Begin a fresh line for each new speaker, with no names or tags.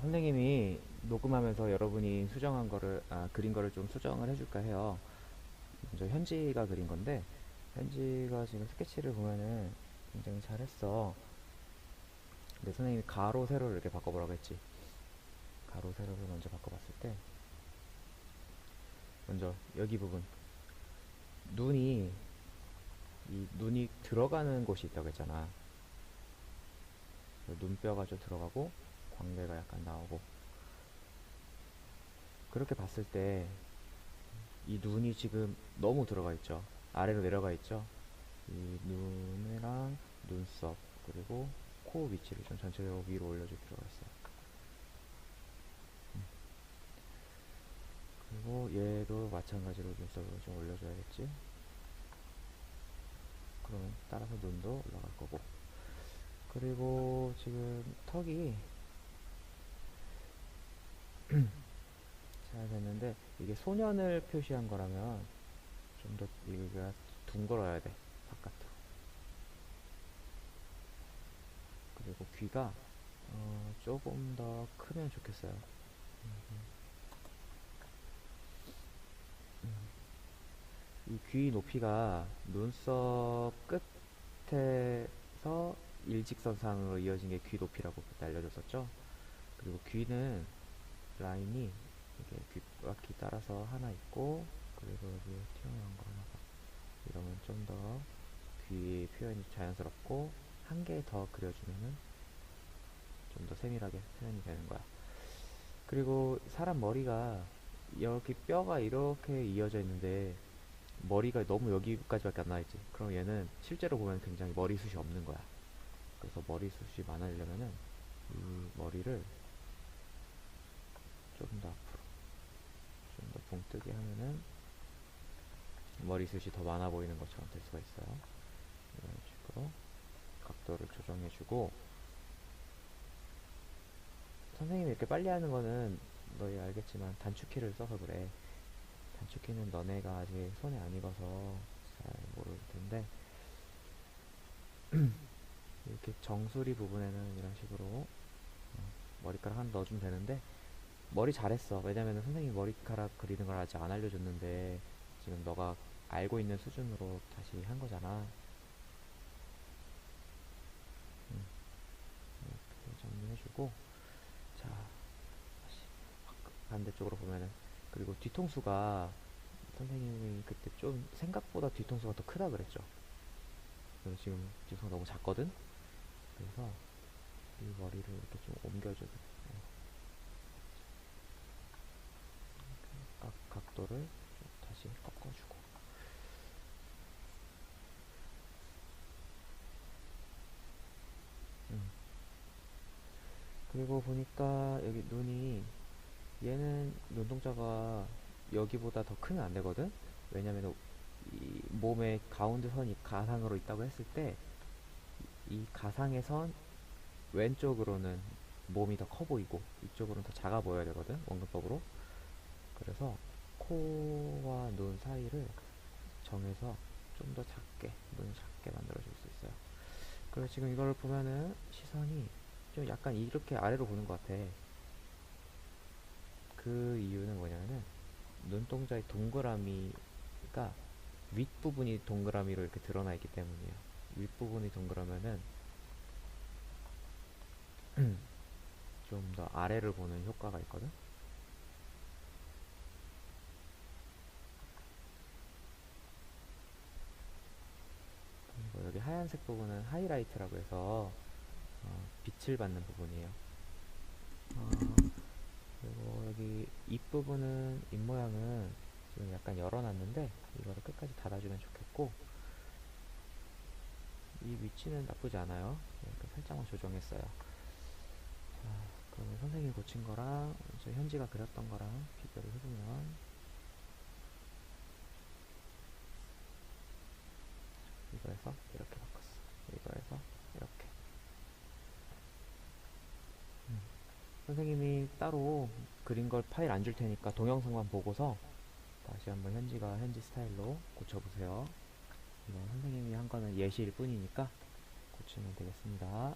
선생님이 녹음하면서 여러분이 수정한 거를, 아, 그린 거를 좀 수정을 해줄까 해요. 먼저 현지가 그린 건데, 현지가 지금 스케치를 보면은 굉장히 잘했어. 근데 선생님이 가로, 세로를 이렇게 바꿔보라고 했지. 가로, 세로를 먼저 바꿔봤을 때, 먼저 여기 부분. 눈이, 이 눈이 들어가는 곳이 있다고 했잖아. 눈뼈가 좀 들어가고, 광대가 약간 나오고. 그렇게 봤을 때, 이 눈이 지금 너무 들어가 있죠. 아래로 내려가 있죠. 이 눈이랑 눈썹, 그리고 코 위치를 좀 전체적으로 위로 올려줄 필요가 있어요. 음. 그리고 얘도 마찬가지로 눈썹을 좀 올려줘야겠지. 그러면 따라서 눈도 올라갈 거고. 그리고 지금 턱이 잘 됐는데 이게 소년을 표시한 거라면 좀 더 이가 둥글어야 돼 바깥으로. 그리고 귀가 어, 조금 더 크면 좋겠어요. 이 귀 높이가 눈썹 끝에서 일직선상으로 이어진 게 귀 높이라고 그때 알려줬었죠? 그리고 귀는 라인이 이게 귓바퀴 따라서 하나 있고 그리고 여기 튀어나온 거 하나 가 이러면 좀 더 귀 표현이 자연스럽고 한 개 더 그려주면은 좀 더 세밀하게 표현이 되는 거야. 그리고 사람 머리가 여기 뼈가 이렇게 이어져 있는데 머리가 너무 여기까지밖에 안 나있지. 그럼 얘는 실제로 보면 굉장히 머리숱이 없는 거야. 그래서 머리숱이 많으려면은 이 머리를 좀더 앞으로. 좀 더 붕뜨게 하면은 머리숱이 더 많아 보이는 것처럼 될 수가 있어요. 이런 식으로 각도를 조정해 주고. 선생님이 이렇게 빨리 하는 거는 너희 알겠지만 단축키를 써서 그래. 단축키는 너네가 아직 손에 안 익어서 잘 모를 텐데. 이렇게 정수리 부분에는 이런 식으로 어, 머리카락 하나 넣어주면 되는데 머리 잘했어. 왜냐면은 선생님이 머리카락 그리는 걸 아직 안 알려줬는데 지금 너가 알고 있는 수준으로 다시 한 거잖아. 음, 이렇게 정리해주고 자 다시 바- 반대쪽으로 보면은 그리고 뒤통수가 선생님이 그때 좀 생각보다 뒤통수가 더 크다 그랬죠. 그래서 지금 뒤통수가 너무 작거든. 그래서 이 머리를 이렇게 좀 옮겨줘도 돼. 각, 각도를 좀 다시 꺾어주고. 음. 그리고 보니까 여기 눈이 얘는 눈동자가 여기보다 더 크면 안 되거든? 왜냐면 이 몸의 가운데 선이 가상으로 있다고 했을 때 이 가상의 선 왼쪽으로는 몸이 더 커 보이고 이쪽으로는 더 작아 보여야 되거든 원근법으로 코와 눈 사이를 정해서 좀 더 작게 눈을 작게 만들어 줄 수 있어요. 그리고 지금 이걸 보면은 시선이 좀 약간 이렇게 아래로 보는 것 같아. 그 이유는 뭐냐면은 눈동자의 동그라미가 윗부분이 동그라미로 이렇게 드러나 있기 때문이에요. 윗부분이 동그라면은 좀 더 아래를 보는 효과가 있거든 그리고 여기 하얀색 부분은 하이라이트라고 해서 어, 빛을 받는 부분이에요. 어, 그리고 여기 입 부분은 입 모양은 지금 약간 열어놨는데 이거를 끝까지 닫아주면 좋겠고 이 위치는 나쁘지 않아요. 이렇게 살짝만 조정했어요. 자, 그러면 선생님이 고친 거랑 저 현지가 그렸던 거랑 비교를 해보면 이거에서 이렇게 바꿨어. 이거에서 이렇게. 음. 선생님이 따로 그린 걸 파일 안 줄 테니까 동영상만 보고서 다시 한번 현지가 현지 스타일로 고쳐보세요. 이건 선생님이 한 거는 예시일 뿐이니까 고치면 되겠습니다.